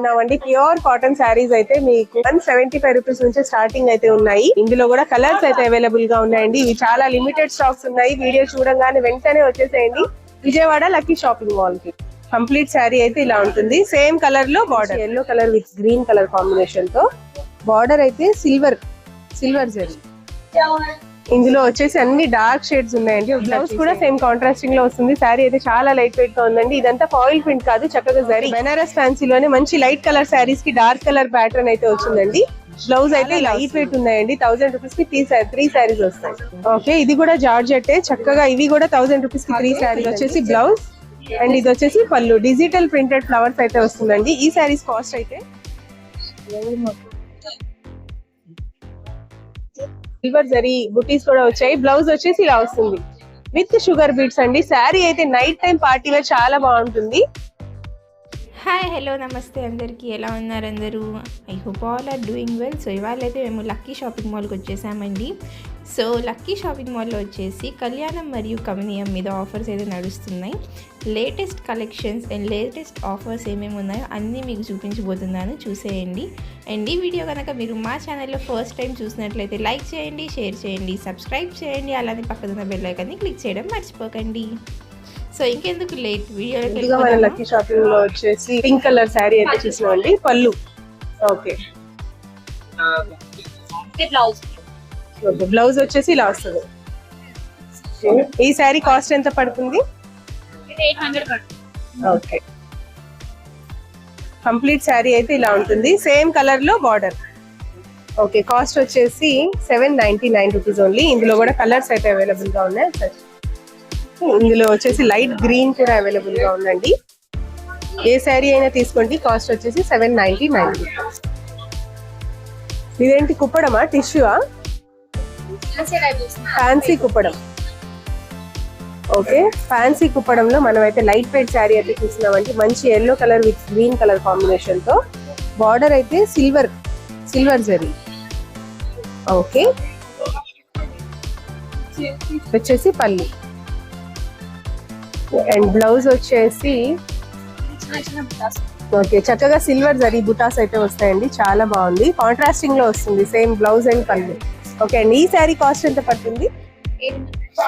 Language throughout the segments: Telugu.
ఉన్నామండి ప్యూర్ కాటన్ శారీస్ అయితే మీకు వన్ సెవెంటీ ఫైవ్ రూపీస్ నుంచి స్టార్టింగ్ అయితే ఉన్నాయి. ఇందులో కూడా కలర్స్ అయితే అవైలబుల్గా ఉన్నాయండి. ఇవి చాలా లిమిటెడ్ స్టాక్స్ ఉన్నాయి. వీడియో చూడంగానే వెంటనే వచ్చేసేయండి. విజయవాడ లక్కీ షాపింగ్ మాల్కి. కంప్లీట్ శారీ అయితే ఇలా ఉంటుంది. సేమ్ కలర్లో border yellow colour with green colour కాంబినేషన్తో. బార్డర్ అయితే సిల్వర్ సిల్వర్ జరీ ఇందులో వచ్చేసి అన్ని డార్క్ షేడ్స్ ఉన్నాయండి. బ్లౌజ్ కూడా సేమ్ కాంట్రాస్టింగ్లో వస్తుంది. శారీ అయితే చాలా లైట్ వెయిట్గా ఉందండి. ఇదంతా ఫాయిల్ ప్రింట్ కాదు చక్కగా జరీ బెనారస్ ఫ్యాన్సీలోనే మంచి లైట్ కలర్ శారీస్కి డార్క్ కలర్ ప్యాటర్న్ అయితే వచ్చిందండి. బ్లౌజ్ అయితే లైట్ వెయిట్ ఉన్నాయండి. థౌసండ్ రూపీస్కి త్రీ త్రీ శారీస్ వస్తాయి. ఓకే ఇది కూడా జార్జెట్ చక్కగా ఇవి కూడా థౌసండ్ రూపీస్కి త్రీ శారీస్ వచ్చేసి బ్లౌజ్ అండ్ ఇది వచ్చేసి పళ్ళు. డిజిటల్ ప్రింటెడ్ ఫ్లవర్స్ అయితే వస్తుందండి. ఈ శారీస్ కాస్ట్ అయితే? సిల్వర్ జరీ బుటీస్ కూడా వచ్చాయి. బ్లౌజ్ వచ్చేసి ఇలా వస్తుంది. విత్ షుగర్ బీట్స్ అండి. శారీ అయితే నైట్ టైం పార్టీ వేర్ చాలా బాగుంటుంది. హాయ్ హలో నమస్తే అందరికీ. ఎలా ఉన్నారు అందరూ? I hope all are doing well. So ఇవాళ అయితే మేము లక్కీ షాపింగ్ మాల్కి వచ్చేసామండి. సో లక్కీ షాపింగ్ మాల్లో వచ్చేసి కళ్యాణం మరియు కమనీయం మీద ఆఫర్స్ అయితే నడుస్తున్నాయి. Latest collections and latest offers ఏమేమి ఉన్నాయో అన్నీ మీకు చూపించబోతున్నాను. చూసేయండి. అండ్ ఈ వీడియో కనుక మీరు మా ఛానల్లో ఫస్ట్ టైం చూసినట్లయితే లైక్ చేయండి షేర్ చేయండి సబ్స్క్రైబ్ చేయండి అలానే పక్కన ఉన్న బెల్ ఐకాన్ని క్లిక్ చేయడం మర్చిపోకండి. సో ఇంకెందుకు లేట్? మన వెళ్ళిపోదామా? లక్కీ షాపింగ్లో వచ్చేసి పింక్ కలర్ శారీ అయితే చూసినామండి పళ్ళు. ఓకే. బ్లౌజ్ బ్లౌజ్ వచ్చేసి ఇలా వస్తుంది. ఈ శారీ కాస్ట్ ఎంత పడుతుంది? ఓకే. కంప్లీట్ శారీ అయితే ఇలా ఉంటుంది. సేమ్ కలర్లో బార్డర్. ఓకే కాస్ట్ వచ్చేసి seven ninety nine rupees only. ఇందులో కూడా కలర్స్ అయితే అవైలబుల్గా ఉన్నాయి. ఇందులో వచ్చేసి లైట్ గ్రీన్ కూడా అవైలబుల్గా ఉందండి. ఏ శారీ అయినా తీసుకోండి. కాస్ట్ వచ్చేసి సెవెన్ నైన్టీ నైన్ ఇదేంటి కుప్పడమా? టిష్యూవా? ఫ్యాన్సీ కుప్పడం. ఓకే ఫ్యాన్సీ కుప్పడంలో మనం అయితే లైట్ వెయిట్ శారీ అయితే చూసినామంటే మంచి yellow colour with green colour కాంబినేషన్తో బార్డర్ అయితే సిల్వర్ సిల్వర్ జరీ ఓకే వచ్చేసి పల్లి. అండ్ బ్లౌజ్ వచ్చేసి ఓకే చక్కగా సిల్వర్ జరీ బుటాస్ అయితే వస్తాయండి చాలా బాగుంది. కాంట్రాస్టింగ్లో వస్తుంది సేమ్ బ్లౌజ్ అండ్ పల్లి. ఓకే అండి. ఈ శారీ కాస్ట్ ఎంత పడుతుంది?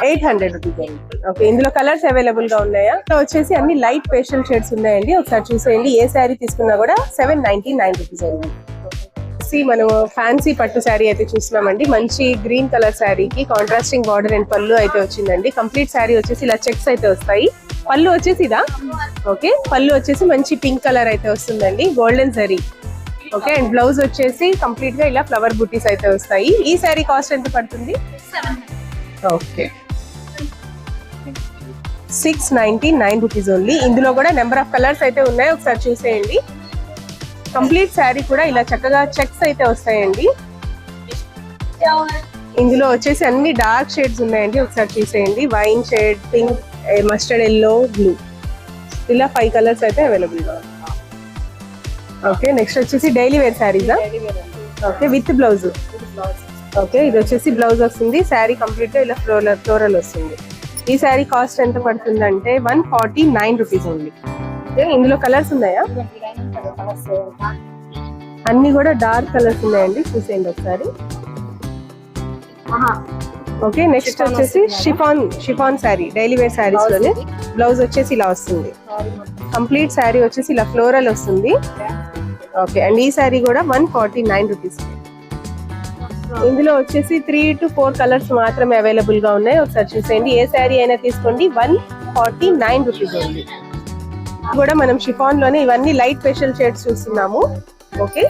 Eight hundred. రూపీస్. ఓకే ఇందులో కలర్స్ అవైలబుల్గా ఉన్నాయా వచ్చేసి అన్ని లైట్ పేషల్ షేడ్స్ ఉన్నాయండి. ఒకసారి చూసేయండి. ఏ శారీ తీసుకున్నా కూడా సెవెన్ నైన్టీ నైన్ రూపీస్ అండి. మనం ఫ్యాన్సీ పట్టు శారీ అయితే చూస్తున్నామండి. మంచి గ్రీన్ కలర్ శారీకి కాంట్రాస్టింగ్ బార్డర్ అండ్ పళ్ళు అయితే వచ్చిందండి. కంప్లీట్ శారీ వచ్చేసి ఇలా చెక్స్ అయితే వస్తాయి. పళ్ళు వచ్చేసి ఇదా? ఓకే పళ్ళు వచ్చేసి మంచి పింక్ కలర్ అయితే వస్తుందండి. Golden zari okay and blouse వచ్చేసి కంప్లీట్గా ఇలా ఫ్లవర్ బుటీస్ అయితే వస్తాయి. ఈ శారీ కాస్ట్ ఎంత పడుతుంది? Okay. Six ninety nine rupees only ఇందులో కూడా నెంబర్ ఆఫ్ కలర్స్ అయితే ఉన్నాయి. ఒకసారి చూసేయండి. కంప్లీట్ శారీ కూడా ఇలా చక్కగా చెక్స్ అయితే వస్తాయండి. ఇందులో వచ్చేసి అన్ని డార్క్ షేడ్స్ ఉన్నాయండి. ఒకసారి చూసేయండి. Wine shade pink mustard yellow blue ఇలా ఫైవ్ కలర్స్ అయితే అవైలబుల్గా ఓకే నెక్స్ట్ వచ్చేసి డైలీ వేర్ శారీసా ఓకే విత్ బ్లౌజ్ ఓకే ఇది వచ్చేసి బ్లౌజ్ వస్తుంది. శారీ కంప్లీట్గా ఇలా ఫ్లోరల్ ఫ్లోరల్ వస్తుంది. ఈ శారీ కాస్ట్ ఎంత పడుతుందంటే వన్ ఫార్టీ నైన్ రూపీస్ ఉంది ఓకే, ఇందులో కలర్స్ ఉన్నాయా? అన్ని కూడా డార్క్ కలర్స్ ఉన్నాయండి. చూసేయండి ఒకసారి. ఓకే నెక్స్ట్ వచ్చేసి chiffon chiffon sari daily wear శారీస్లోనే. Blouse వచ్చేసి ఇలా వస్తుంది. కంప్లీట్ శారీ వచ్చేసి ఇలా ఫ్లోరల్ వస్తుంది. ఓకే అండ్ ఈ శారీ కూడా వన్ ఫార్టీ నైన్ రూపీస్. ఇందులో వచ్చేసి త్రీ టు ఫోర్ కలర్స్ మాత్రమే అవైలబుల్గా ఉన్నాయి. ఒకసారి చూసేయండి ఏ శారీ అయినా తీసుకోండి వన్ ఫార్టీ నైన్ రూపీస్ ఉంది. కూడా మనం షిఫాన్లోనే ఇవన్నీ లైట్ ఫేషియల్ షేడ్స్ చూస్తున్నాము. ఓకే?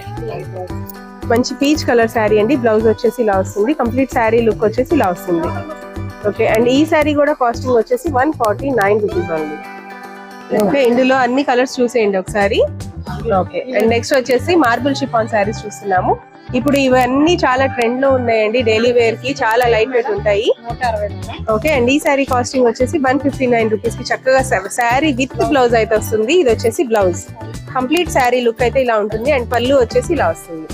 మంచి పీచ్ కలర్ శారీ అండి. బ్లౌజ్ వచ్చేసి ఇలా వస్తుంది. కంప్లీట్ శారీ లుక్ వచ్చేసి ఇలా వస్తుంది. ఓకే అండ్ ఈ శారీ కూడా కాస్టింగ్ వచ్చేసి వన్ ఫార్టీ నైన్ రూపీస్ ఉంది. ఓకే ఇందులో అన్ని కలర్స్ చూసేయండి ఒకసారి. ఓకే. అండ్ నెక్స్ట్ వచ్చేసి మార్బుల్ షిఫాన్ శారీస్ చూస్తున్నాము. ఇప్పుడు ఇవన్నీ చాలా ట్రెండ్లో ఉన్నాయండి. డైలీ వేర్కి చాలా లైట్ వెయిట్ ఉంటాయి. ఓకే. అండ్ ఈ శారీ కాస్టింగ్ వచ్చేసి వన్ ఫిఫ్టీ నైన్ రూపీస్కి చక్కగా శారీ విత్ బ్లౌజ్ అయితే వస్తుంది. ఇది వచ్చేసి బ్లౌజ్ కంప్లీట్ శారీ లుక్ అయితే ఇలా ఉంటుంది. అండ్ పళ్ళు వచ్చేసి ఇలా వస్తుంది.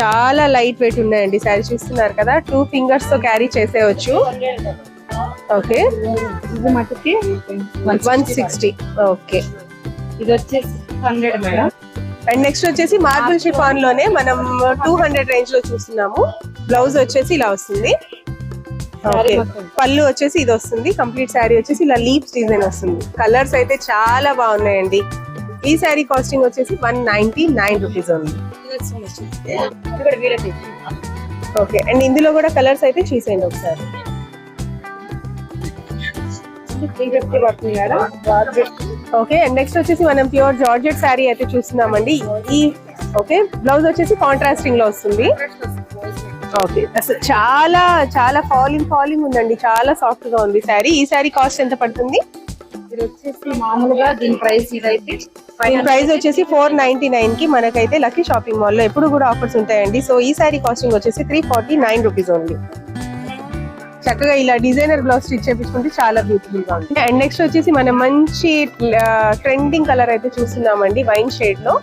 చాలా లైట్ వెయిట్ ఉన్నాయండి. శారీ చూస్తున్నారు కదా? టూ ఫింగర్స్తో క్యారీ చేసేయచ్చు. ఓకే. వన్ సిక్స్టీ ఓకే ఇది వచ్చేసి హండ్రెడ్ మేడం అండ్ నెక్స్ట్ వచ్చేసి మార్బుల్ షిఫాన్లోనే మనం టూ హండ్రెడ్ రేంజ్లో చూస్తున్నాము. బ్లౌజ్ వచ్చేసి ఇలా వస్తుంది. ఓకే పళ్ళు వచ్చేసి ఇది వస్తుంది. కంప్లీట్ శారీ వచ్చేసి ఇలా లీవ్స్ డిజైన్ వస్తుంది. కలర్స్ అయితే చాలా బాగున్నాయండి. ఈ శారీ కాస్టింగ్ వచ్చేసి వన్ నైన్టీ నైన్ రూపీస్ ఉంది ఓకే అండ్ ఇందులో కూడా కలర్స్ అయితే చూసేయండి ఒకసారి. త్రీ ఫిఫ్టీ పడుతుంది కదా ఓకే అండ్ నెక్స్ట్ వచ్చేసి మనం ప్యూర్ జార్జెట్ శారీ అయితే చూస్తున్నామండి. ఈ ఓకే బ్లౌజ్ వచ్చేసి కాంట్రాస్టింగ్లో వస్తుంది. ఓకే అసలు చాలా చాలా ఫాలింగ్ ఫాలింగ్ ఉందండి. చాలా సాఫ్ట్గా ఉంది శారీ ఈ శారీ కాస్ట్ ఎంత పడుతుంది? ఇది వచ్చేసి మామూలుగా దీని ప్రైస్ ఇదైతే దీని ప్రైస్ వచ్చేసి ఫోర్ నైన్టీ నైన్కి మనకైతే లక్కీ షాపింగ్ మాల్లో ఎప్పుడు కూడా ఆఫర్స్ ఉంటాయండి. సో ఈ శారీ కాస్టింగ్ వచ్చేసి three forty nine rupees only చక్కగా ఇలా డిజైనర్ బ్లౌజ్ స్టిచ్ చేపించుకుంటే చాలా బ్యూటిఫుల్గా ఉంటుంది. అండ్ నెక్స్ట్ వచ్చేసి మనం మంచి ట్రెండింగ్ కలర్ అయితే చూస్తున్నామండి వైన్ షేడ్లో.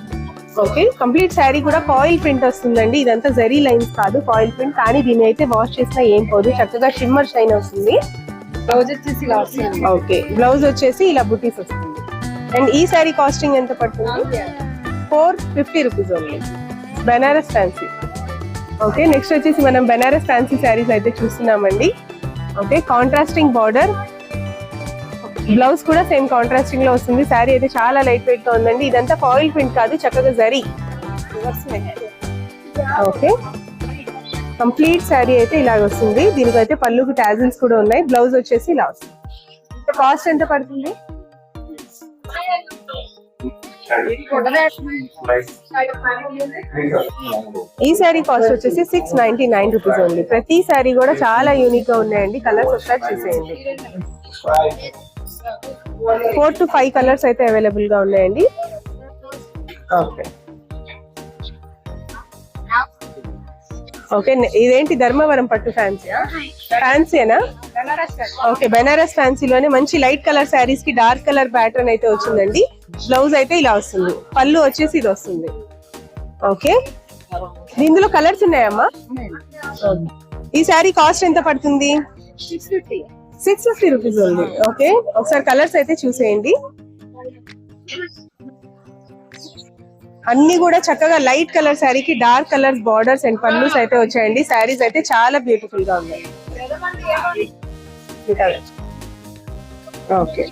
ఓకే కంప్లీట్ శారీ కూడా ఫాయిల్ ప్రింట్ వస్తుందండి. ఇదంతా జరీ లైన్స్ కాదు ఫాయిల్ ప్రింట్ కానీ దీని అయితే వాష్ చేసినా ఏం పోదు. చక్కగా షిమ్మర్ షైన్ వస్తుంది బ్లౌజ్ వచ్చేసి ఇలా వస్తుంది ఓకే బ్లౌజ్ వచ్చేసి ఇలా బుటీస్ వస్తుంది. అండ్ ఈ శారీ కాస్టింగ్ ఎంత పడుతుంది? Four fifty rupees only Banaras fancy okay next వచ్చేసి మనం బెనారస్ ఫ్యాన్సీ శారీస్ అయితే చూస్తున్నామండి. ఓకే కాంట్రాస్టింగ్ బార్డర్ బ్లౌజ్ కూడా సేమ్ కాంట్రాస్టింగ్లో వస్తుంది. శారీ అయితే చాలా లైట్ వెయిట్గా ఉందండి. ఇదంతా ఫాయిల్ ప్రింట్ కాదు చక్కగా జరీ ఓకే కంప్లీట్ శారీ అయితే ఇలాగ వస్తుంది. దీనికైతే పళ్ళుకి టాజిల్స్ కూడా ఉన్నాయి. బ్లౌజ్ వచ్చేసి ఇలా వస్తుంది. కాస్ట్ ఎంత పడుతుంది? ఈ శారీ కాస్ట్ వచ్చేసి సిక్స్ నైన్టీ నైన్ రూపీస్ ఉంది ప్రతి శారీ కూడా చాలా యూనిక్గా ఉన్నాయండి. కలర్స్ ఒకసారి చూసేయండి. ఫోర్ టు ఫైవ్ కలర్స్ అయితే అవైలబుల్గా ఉన్నాయండి. ఓకే ఓకే ఇదేంటి ధర్మవరం పట్టు ఫ్యాన్సీ ఫ్యాన్సీనా ఓకే బెనారస్ ఫ్యాన్సీలోనే మంచి లైట్ కలర్ శారీస్కి డార్క్ కలర్ ప్యాటర్న్ అయితే వచ్చిందండి. బ్లౌజ్ అయితే ఇలా వస్తుంది. పళ్ళు వచ్చేసి ఇది వస్తుంది. ఓకే? ఇందులో కలర్స్ ఉన్నాయమ్మా? ఈ శారీ కాస్ట్ ఎంత పడుతుంది? సిక్స్ ఫిఫ్టీ రూపీస్ ఉంది. ఓకే? ఒకసారి కలర్స్ అయితే చూసేయండి. అన్ని కూడా చక్కగా లైట్ కలర్ శారీకి dark colours borders and pallus అయితే వచ్చాయండి. శారీస్ అయితే చాలా బ్యూటిఫుల్గా ఉన్నాయి. ఓకే.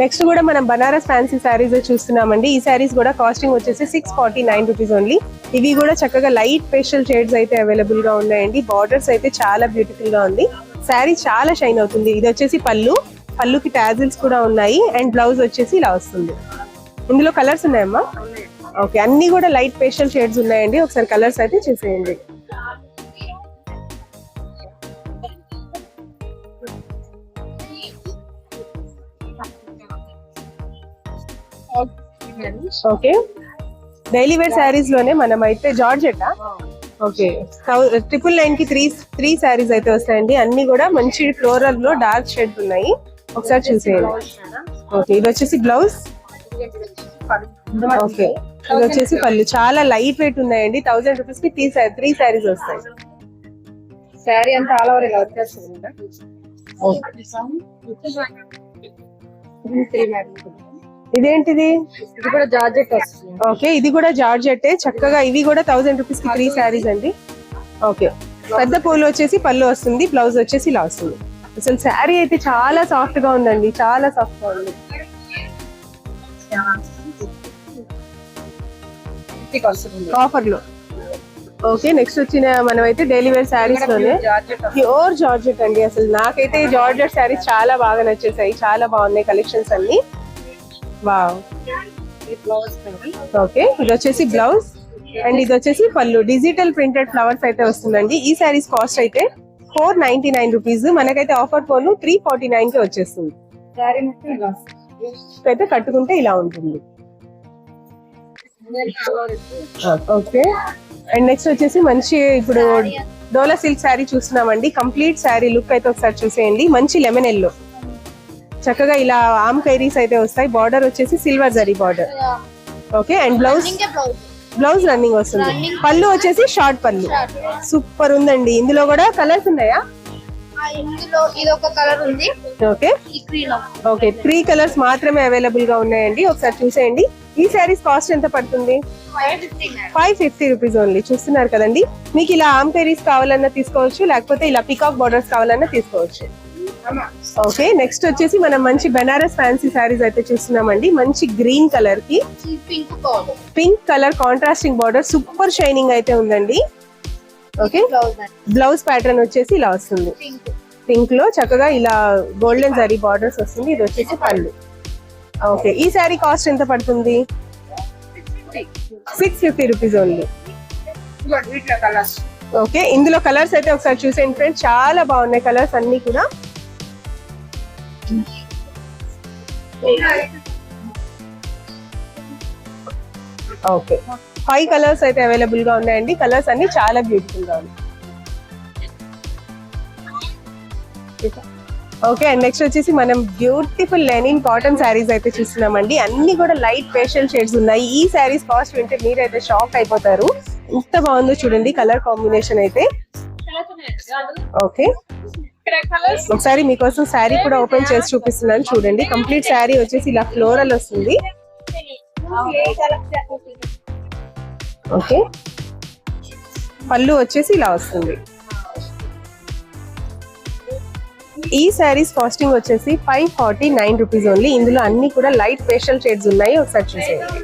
నెక్స్ట్ కూడా మనం బనారస్ ఫ్యాన్సీ శారీస్ చూస్తున్నామండి. ఈ శారీస్ కూడా కాస్టింగ్ వచ్చేసి six forty nine rupees only ఇవి కూడా చక్కగా లైట్ పేస్టల్ షేడ్స్ అయితే అవైలబుల్గా ఉన్నాయండి. బార్డర్స్ అయితే చాలా బ్యూటిఫుల్గా ఉంది. శారీ చాలా షైన్ అవుతుంది. ఇది వచ్చేసి పళ్ళు. పళ్ళుకి టాజిల్స్ కూడా ఉన్నాయి. అండ్ బ్లౌజ్ వచ్చేసి ఇలా వస్తుంది. ఇందులో కలర్స్ ఉన్నాయమ్మా? ఓకే అన్ని కూడా లైట్ పేస్టల్ షేడ్స్ ఉన్నాయండి. ఒకసారి కలర్స్ అయితే చూసేయండి. ఓకే డైలీ వేర్ శారీస్లోనే మనం అయితే జార్జెటా ఓకే ట్రిపుల్ నైన్కి త్రీ త్రీ శారీస్ అయితే వస్తాయండి. అన్ని కూడా మంచి ఫ్లోరల్లో డార్క్ షేడ్ ఉన్నాయి. ఒకసారి చూసేయండి. ఓకే ఇది వచ్చేసి బ్లౌజ్ ఓకే ఇది వచ్చేసి పళ్ళు. చాలా లైట్ వెయిట్ ఉన్నాయండి. థౌసండ్ రూపీస్కి త్రీ త్రీ శారీస్ వస్తాయి. శారీ అంతా ఆల్ ఓవర్ ఇలా వచ్చేస్తుంది ఇదేంటిది? ఇది కూడా జార్జెట్ వస్తుంది. ఓకే ఇది కూడా జార్జెట్. చక్కగా ఇవి కూడా థౌసండ్ రూపీస్కి త్రీ శారీస్ అండి. ఓకే. పెద్ద పూలు వచ్చేసి పళ్ళు వస్తుంది బ్లౌజ్ వచ్చేసి ఇలా వస్తుంది. అసలు శారీ అయితే చాలా సాఫ్ట్గా ఉందండి చాలా సాఫ్ట్గా ఉంది. ఆఫర్లో ఓకే నెక్స్ట్ వచ్చిన మనం అయితే డైలీ వేర్ శారీస్లోనే. ప్యూర్ జార్జెట్ అండి అసలు. నాకైతే ఈ జార్జెట్ శారీస్ చాలా బాగా నచ్చేసాయి చాలా బాగున్నాయి కలెక్షన్స్ అన్ని. వావ్ బ్లౌజ్ ఓకే ఇది వచ్చేసి బ్లౌజ్ అండ్ ఇది వచ్చేసి పళ్ళు. డిజిటల్ ప్రింటెడ్ ఫ్లవర్స్ అయితే వస్తుందండి. ఈ శారీస్ కాస్ట్ అయితే ఫోర్ నైన్టీ నైన్ రూపీస్ మనకైతే ఆఫర్ పోను త్రీ ఫార్టీ నైన్కి వచ్చేస్తుంది. అయితే కట్టుకుంటే ఇలా ఉంటుంది. ఓకే అండ్ నెక్స్ట్ వచ్చేసి మంచి ఇప్పుడు డోలా సిల్క్ శారీ చూస్తున్నామండి. కంప్లీట్ శారీ లుక్ అయితే ఒకసారి చూసేయండి. మంచి లెమన్ ఎల్లో చక్కగా ఇలా ఆమ్ కైరీస్ అయితే వస్తాయి. బార్డర్ వచ్చేసి silver zari border okay and blouse blouse running వస్తుంది. పళ్ళు వచ్చేసి షార్ట్ పళ్ళు. సూపర్ ఉందండి. ఇందులో కూడా కలర్స్ ఉన్నాయా? ఇందులో ఇది ఒక కలర్ ఉంది. ఓకే ఓకే త్రీ కలర్స్ మాత్రమే అవైలబుల్గా ఉన్నాయండి. ఒకసారి చూసేయండి. ఈ శారీస్ కాస్ట్ ఎంత పడుతుంది? ఫైవ్ ఫిఫ్టీ రూపీస్ ఓన్లీ చూస్తున్నారు కదండి. మీకు ఇలా ఆంపేరీస్ కావాలన్నా తీసుకోవచ్చు. లేకపోతే ఇలా పికాక్ బార్డర్స్ కావాలన్నా తీసుకోవచ్చు. ఓకే నెక్స్ట్ వచ్చేసి మనం మంచి బెనారస్ ఫ్యాన్సీ శారీస్ అయితే చూస్తున్నామండి. మంచి గ్రీన్ కలర్కి pink colour contrasting border super shining అయితే ఉందండి. ఓకే బ్లౌజ్ ప్యాటర్న్ వచ్చేసి ఇలా వస్తుంది. పింక్లో చక్కగా ఇలా గోల్డెన్ జరీ బార్డర్స్ వస్తుంది. ఇది వచ్చేసి పళ్ళు. ఓకే ఈ శారీ కాస్ట్ ఎంత పడుతుంది? Six fifty rupees only okay ఇందులో కలర్స్ అయితే ఒకసారి చూసేయండి ఫ్రెండ్స్ చాలా బాగున్నాయి. కలర్స్ అన్ని కూడా ఓకే. ఫైవ్ కలర్స్ అయితే అవైలబుల్గా ఉన్నాయండి. కలర్స్ అన్ని చాలా బ్యూటిఫుల్గా ఉన్నాయి. ఓకే అండ్ నెక్స్ట్ వచ్చేసి మనం బ్యూటిఫుల్ లెనిన్ కాటన్ శారీస్ అయితే చూస్తున్నామండి. అన్ని కూడా లైట్ ఫేషియల్ షేడ్స్ ఉన్నాయి. ఈ శారీస్ కాస్ట్ వింటే మీరైతే షాక్ అయిపోతారు. ఎంత బాగుందో చూడండి కలర్ కాంబినేషన్ అయితే. ఓకే ఒకసారి మీకోసం శారీ కూడా ఓపెన్ చేసి చూపిస్తున్నాను. చూడండి కంప్లీట్ శారీ వచ్చేసి ఇలా ఫ్లోరల్ వస్తుంది. ఓకే. పళ్ళు వచ్చేసి ఇలా వస్తుంది. ఈ శారీస్ కాస్టింగ్ వచ్చేసి five forty nine rupees only. ఇందులో అన్ని కూడా లైట్ ఫేషియల్ షేడ్స్ ఉన్నాయి. ఒకసారి చూసేయండి.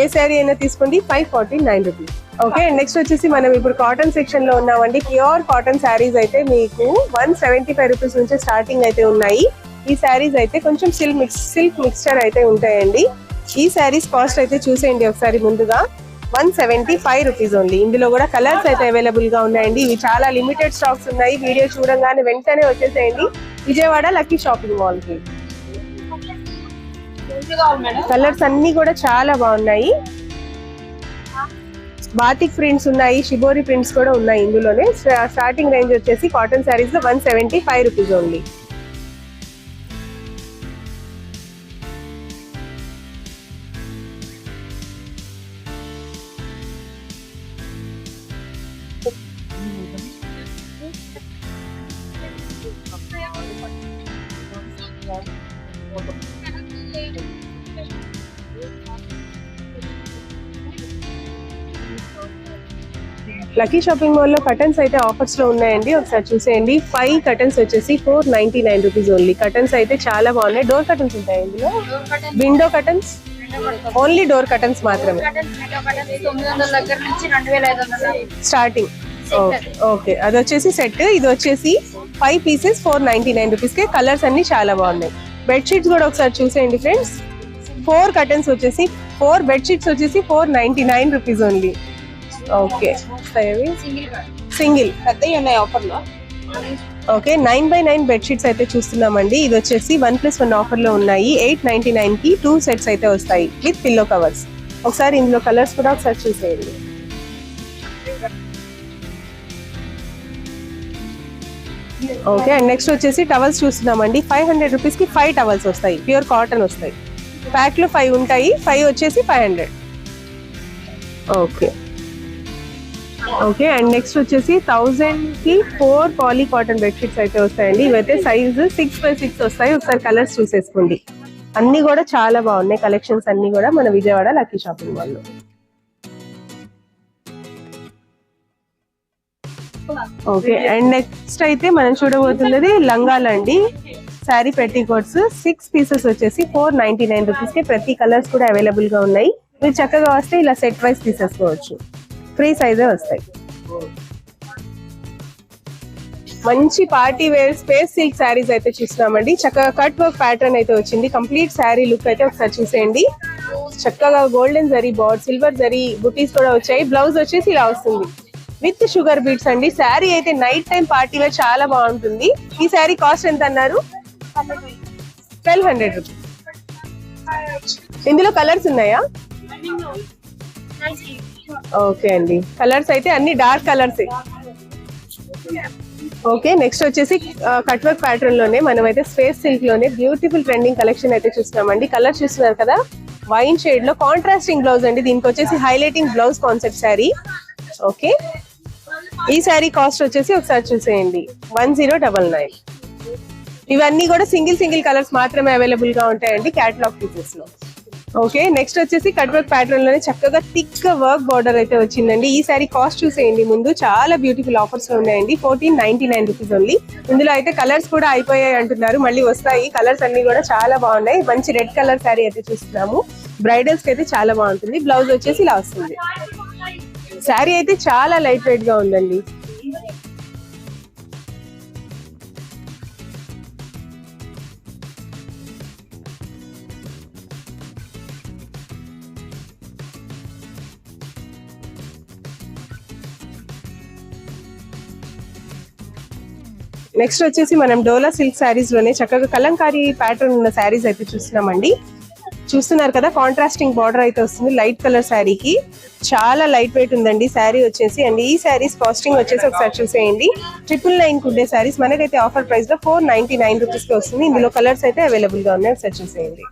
ఏ శారీ అయినా తీసుకోండి five forty nine rupees okay next వచ్చేసి మనం ఇప్పుడు కాటన్ సెక్షన్లో ఉన్నామండి. ప్యూర్ కాటన్ శారీస్ అయితే మీకు వన్ సెవెంటీ ఫైవ్ రూపీస్ నుంచి స్టార్టింగ్ అయితే ఉన్నాయి. ఈ శారీస్ అయితే కొంచెం సిల్క్ మిక్స్ సిల్క్ మిక్స్చర్ అయితే ఉంటాయండి. ఈ శారీస్ కాస్ట్ అయితే చూసేయండి ఒకసారి ముందుగా. One seventy five rupees only ఇందులో కూడా కలర్స్ అయితే అవైలబుల్గా ఉన్నాయండి. ఇవి చాలా లిమిటెడ్ స్టాక్స్ ఉన్నాయి. వీడియో చూడంగానే వెంటనే వచ్చేసేయండి. విజయవాడ లక్కీ షాపింగ్ మాల్కి కలర్స్ అన్ని కూడా చాలా బాగున్నాయి. బాతిక్ ప్రింట్స్ ఉన్నాయి షిబోరి ప్రింట్స్ కూడా ఉన్నాయి ఇందులోనే. స్టార్టింగ్ రేంజ్ వచ్చేసి కాటన్ శారీస్లో one seventy five rupees only lucky shopping మాల్లో కటన్స్ అయితే ఆఫర్స్లో ఉన్నాయండి. ఒకసారి చూసేయండి. ఫైవ్ కటన్స్ వచ్చేసి four ninety nine rupees only. Curtains అయితే చాలా బాగున్నాయి. డోర్ కటన్స్ ఉంటాయి ఇందులో? Window curtains? Only door curtains మాత్రమే. స్టార్టింగ్. ఓకే. అది వచ్చేసి సెట్. ఇది వచ్చేసి five pieces four ninety nine రూపీస్కే కలర్స్ అన్ని చాలా బాగున్నాయి. బెడ్షీట్స్ కూడా ఒకసారి చూసేయండి ఫ్రెండ్స్. ఫోర్ కటన్స్ వచ్చేసి ఫోర్ బెడ్ షీట్స్ వచ్చేసి four ninety nine rupees only. Okay single పెద్దవి ఉన్నాయి ఆఫర్లో okay nine by nine bed sheets అయితే చూస్తున్నామండి. ఇది వచ్చేసి వన్ ప్లస్ వన్ ఆఫర్లో ఉన్నాయి. ఎయిట్ నైన్టీ నైన్కి టూ సెట్స్ అయితే వస్తాయి విత్ పిల్లో కవర్స్ ఒకసారి ఇందులో కలర్స్ కూడా ఒకసారి చూసేయండి. ఓకే అండ్ నెక్స్ట్ వచ్చేసి టవల్స్ చూస్తున్నామండి. ఫైవ్ హండ్రెడ్ రూపీస్కి ఫైవ్ టవల్స్ వస్తాయి. ప్యూర్ కాటన్ వస్తాయి. ప్యాక్లో ఫైవ్ ఉంటాయి. ఫైవ్ వచ్చేసి five hundred okay okay and next వచ్చేసి థౌజండ్కి ఫోర్ పాలీ కాటన్ బెడ్షీట్స్ అయితే వస్తాయండి. ఇవైతే సైజు సిక్స్ బై సిక్స్ వస్తాయి. ఒకసారి కలర్స్ చూసేసుకోండి. అన్ని కూడా చాలా బాగున్నాయి. కలెక్షన్స్ అన్ని కూడా మన Vijayawada lucky shopping mall okay and next అయితే మనం చూడబోతున్నది లంగాలండి sari petticoats six pieces వచ్చేసి ఫోర్ నైన్టీ నైన్ రూపీస్కి ప్రతి కలర్స్ కూడా అవైలబుల్గా ఉన్నాయి. మీరు చక్కగా వస్తే ఇలా సెట్ వైస్ తీసేసుకోవచ్చు. ఫ్రీ సైజే వస్తాయి. మంచి party wear space silk saris అయితే చూస్తున్నామండి. చక్కగా కట్ వర్క్ ప్యాటర్న్ అయితే వచ్చింది. కంప్లీట్ శారీ లుక్ అయితే ఒకసారి చూసేయండి. చక్కగా golden zari border silver zari బుటీస్ కూడా వచ్చాయి. బ్లౌజ్ వచ్చేసి ఇలా వస్తుంది. విత్ షుగర్ బీట్స్ అండి. శారీ అయితే నైట్ టైం పార్టీ వేర్ చాలా బాగుంటుంది. ఈ శారీ కాస్ట్ ఎంత అన్నారు? Twelve hundred rupees. ఇందులో కలర్స్ ఉన్నాయా? ఓకే అండి. కలర్స్ అయితే అన్ని డార్క్ కలర్స్. ఓకే నెక్స్ట్ వచ్చేసి కట్ వర్క్ ప్యాటర్న్లోనే మనం అయితే స్పేస్ సిల్క్లోనే బ్యూటిఫుల్ ట్రెండింగ్ కలెక్షన్ అయితే చూస్తున్నామండి. కలర్ చూస్తున్నారు కదా? వైన్ షేడ్లో కాంట్రాస్టింగ్ బ్లౌజ్ అండి. దీనికి వచ్చేసి highlighting blouse concept sari okay. ఈ శారీ కాస్ట్ వచ్చేసి ఒకసారి చూసేయండి. వన్ జీరో డబల్ నైన్ ఇవన్నీ కూడా సింగిల్ సింగిల్ కలర్స్ మాత్రమే అవైలబుల్గా ఉంటాయండి క్యాటలాగ్ పీసెస్లో. ఓకే నెక్స్ట్ వచ్చేసి కట్ వర్క్ ప్యాటర్న్లోనే చక్కగా థిక్ వర్క్ బార్డర్ అయితే వచ్చిందండి. ఈ సారీ కాస్ట్ చూసేయండి ముందు. చాలా బ్యూటిఫుల్ ఆఫర్స్లో ఉన్నాయండి. Fourteen ninety nine rupees only ఇందులో అయితే కలర్స్ కూడా అయిపోయాయి అంటున్నారు. మళ్ళీ వస్తాయి. కలర్స్ అన్ని కూడా చాలా బాగున్నాయి. మంచి రెడ్ కలర్ శారీ అయితే చూస్తున్నాము. బ్రైడల్స్కి అయితే చాలా బాగుంటుంది. బ్లౌజ్ వచ్చేసి ఇలా వస్తుంది. శారీ అయితే చాలా లైట్ వెయిట్గా ఉందండి. నెక్స్ట్ వచ్చేసి మనం డోలా సిల్క్ శారీస్లోనే చక్కగా కలంకారీ ప్యాటర్న్ ఉన్న శారీస్ అయితే చూస్తున్నామండి. చూస్తున్నారు కదా కాంట్రాస్టింగ్ బార్డర్ అయితే వస్తుంది లైట్ కలర్ శారీకి. చాలా లైట్ వెయిట్ ఉందండి శారీ వచ్చేసి. అండ్ ఈ శారీస్ కాస్టింగ్ వచ్చేసి ఒకసారి చూసేయండి. ట్రిపుల్ నైన్ ఉండే శారీస్ మనకైతే ఆఫర్ ప్రైస్లో ఫోర్ నైన్టీ నైన్ రూపీస్కి వస్తుంది. ఇందులో కలర్స్ అయితే అవైలబుల్గా ఉన్నాయి. ఒకసారి చూసేయండి.